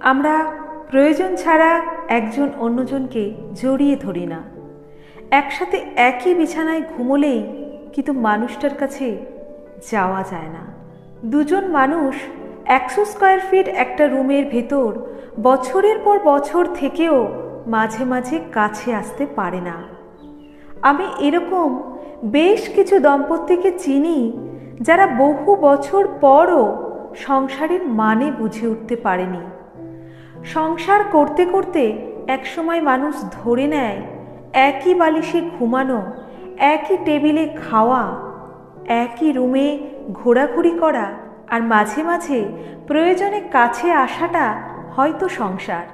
আমরা প্রয়োজন ছাড়া একজন অন্যজনকে জড়িয়ে ধরি না। একসাথে একই বিছানায় ঘুমোলেই কিন্তু মানুষটার কাছে যাওয়া যায় না। দুজন মানুষ একশো স্কোয়ার ফিট একটা রুমের ভেতর বছরের পর বছর থেকেও মাঝে মাঝে কাছে আসতে পারে না। আমি এরকম বেশ কিছু দম্পতিকে চিনি যারা বহু বছর পরও সংসারের মানে বুঝে উঠতে পারেনি। সংসার করতে করতে একসময় মানুষ ধরে নেয়, একই বালিশে ঘুমানো, একই টেবিলে খাওয়া, একই রুমে ঘোরাঘুরি করা আর মাঝে মাঝে প্রয়োজনে কাছে আসাটা হয়তো সংসার।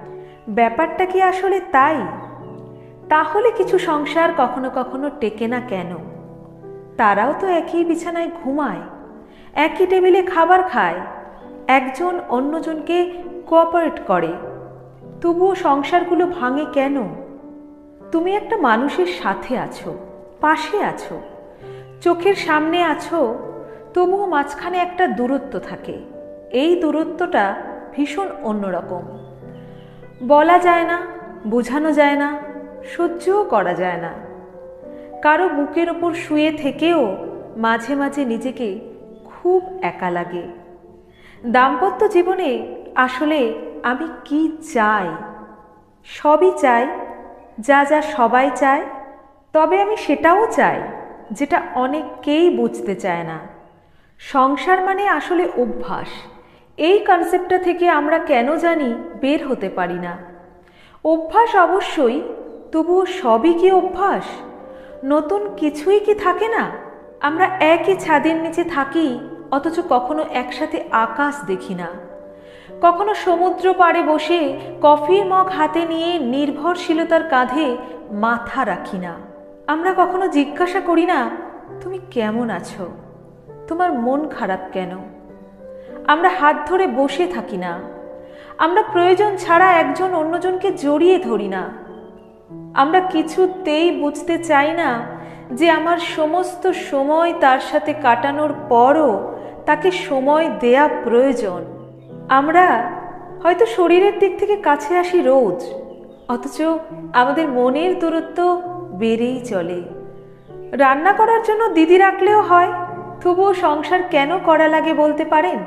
ব্যাপারটা কি আসলে তাই? তাহলে কিছু সংসার কখনো কখনো টেকে না কেন? তারাও তো একই বিছানায় ঘুমায়, একই টেবিলে খাবার খায়, একজন অন্যজনকে কোঅপারেট করে। তবুও সংসারগুলো ভাঙে কেন? তুমি একটা মানুষের সাথে আছো, পাশে আছো, চোখের সামনে আছো, তবুও মাঝখানে একটা দূরত্ব থাকে। এই দূরত্বটা ভীষণ অন্যরকম। বলা যায় না, বোঝানো যায় না, সহ্যও করা যায় না। কারও বুকের ওপর শুয়ে থেকেও মাঝে মাঝে নিজেকে খুব একা লাগে। দাম্পত্য জীবনে আসলে আমি কি চাই? সবই চাই, যা যা সবাই চায়, তবে আমি সেটাও চাই, যেটা অনেককেই বুঝতে চায় না। সংসার মানে আসলে অভ্যাস। এই কনসেপ্টটা থেকে আমরা কেন জানি বের হতে পারি না। অভ্যাস অবশ্যই, তবুও সবই কি অভ্যাস? নতুন কিছুই কি থাকে না? আমরা একই ছাদের নিচে থাকি, অথচ কখনো একসাথে আকাশ দেখি না। কখনো সমুদ্র পাড়ে বসে কফির মগ হাতে নিয়ে নির্ভরশীলতার কাঁধে মাথা রাখি না। আমরা কখনো জিজ্ঞাসা করি না, তুমি কেমন আছো? তোমার মন খারাপ কেন? আমরা হাত ধরে বসে থাকি না। আমরা প্রয়োজন ছাড়া একজন অন্যজনকে জড়িয়ে ধরি না। আমরা কিছুতেই বুঝতে চাই না যে আমার সমস্ত সময় তার সাথে কাটানোর পরও তাকে সময় দেয়া প্রয়োজন। আমরা হয়তো শরীরের দিক থেকে কাছে আসি রোজ, অথচ আমাদের মনের দূরত্ব বেড়েই চলে। রান্না করার জন্য দিদি রাখলেও হয়, তবুও সংসার কেন করা লাগে বলতে পারেন?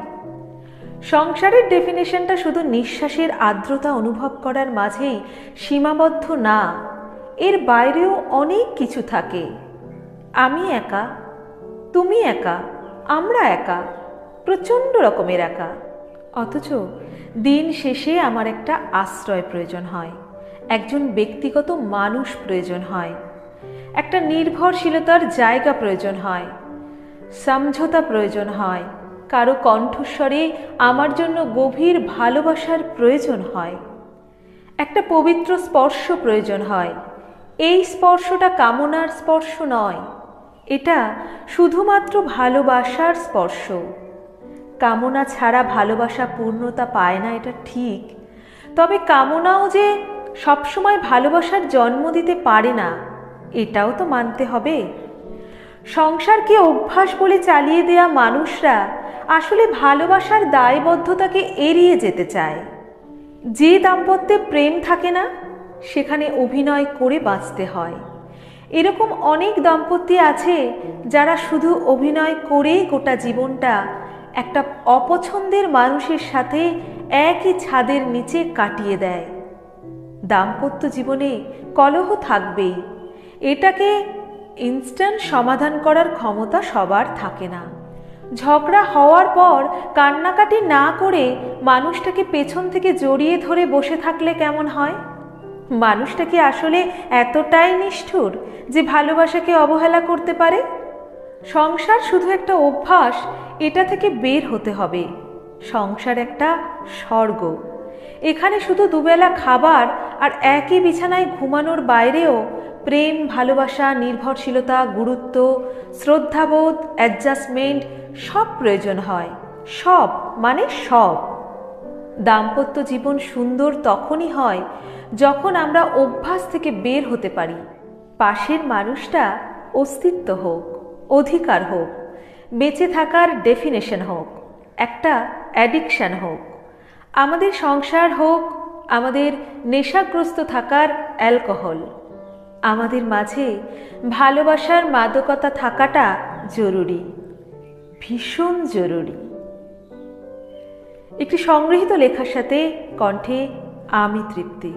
সংসারের ডেফিনেশনটা শুধু নিঃশ্বাসের আর্দ্রতা অনুভব করার মাঝেই সীমাবদ্ধ না, এর বাইরেও অনেক কিছু থাকে। আমি একা, তুমি একা, আমরা একা, প্রচণ্ড রকমের একা। অথচ দিন শেষে আমার একটা আশ্রয় প্রয়োজন হয়। একজন ব্যক্তিগত মানুষ প্রয়োজন হয়। একটা নির্ভরশীলতার জায়গা প্রয়োজন হয়। সমঝোতা প্রয়োজন হয়। কারও কণ্ঠস্বরে আমার জন্য গভীর ভালোবাসার প্রয়োজন হয়। একটা পবিত্র স্পর্শ প্রয়োজন হয়। এই স্পর্শটা কামনার স্পর্শ নয়। এটা শুধুমাত্র ভালোবাসার স্পর্শ। কামনা ছাড়া ভালোবাসা, পূর্ণতা পায় না, এটা ঠিক। তবে কামনাও যে সবসময় ভালোবাসার জন্ম দিতে পারে না, এটাও তো মানতে হবে। সংসারকে অভ্যাস বলে চালিয়ে দেয়া মানুষরা আসলে ভালোবাসার দায়বদ্ধতাকে এড়িয়ে যেতে চায়। যে দাম্পত্যে প্রেম থাকে না, সেখানে অভিনয় করে বাঁচতে হয়। এরকম অনেক দম্পতি আছে যারা শুধু অভিনয় করেই গোটা জীবনটা একটা অপছন্দের মানুষের সাথে একই ছাদের নিচে কাটিয়ে দেয়। দাম্পত্য জীবনে কলহ থাকবেই। এটাকে ইনস্ট্যান্ট সমাধান করার ক্ষমতা সবার থাকে না। ঝগড়া হওয়ার পর কান্নাকাটি না করে মানুষটাকে পেছন থেকে জড়িয়ে ধরে বসে থাকলে কেমন হয়? মানুষটা কি আসলে এতটাই নিষ্ঠুর যে ভালোবাসাকে অবহেলা করতে পারে? সংসার শুধু একটা অভ্যাস এটা থেকে বের হতে হবে। সংসার একটা স্বর্গ। এখানে শুধু দুবেলা খাবার আর একই বিছানায় ঘুমানোর বাইরেও প্রেম, ভালোবাসা, নির্ভরশীলতা, গুরুত্ব, শ্রদ্ধাবোধ অ্যাডজাস্টমেন্ট সব প্রয়োজন হয়। সব মানে সব। দাম্পত্য জীবন সুন্দর তখনই হয় যখন আমরা অভ্যাস থেকে বের হতে পারি। পাশের মানুষটা অস্তিত্ব হোক, অধিকার হোক। বেঁচে থাকার ডেফিনেশন হোক, একটা অ্যাডিকশান হোক, আমাদের সংসার হোক, আমাদের নেশাগ্রস্ত থাকার অ্যালকোহল আমাদের মাঝে ভালোবাসার মাদকতা থাকাটা জরুরি, ভীষণ জরুরি। একটি সংগৃহীত লেখার সাথে কণ্ঠে আমি তৃপ্তি।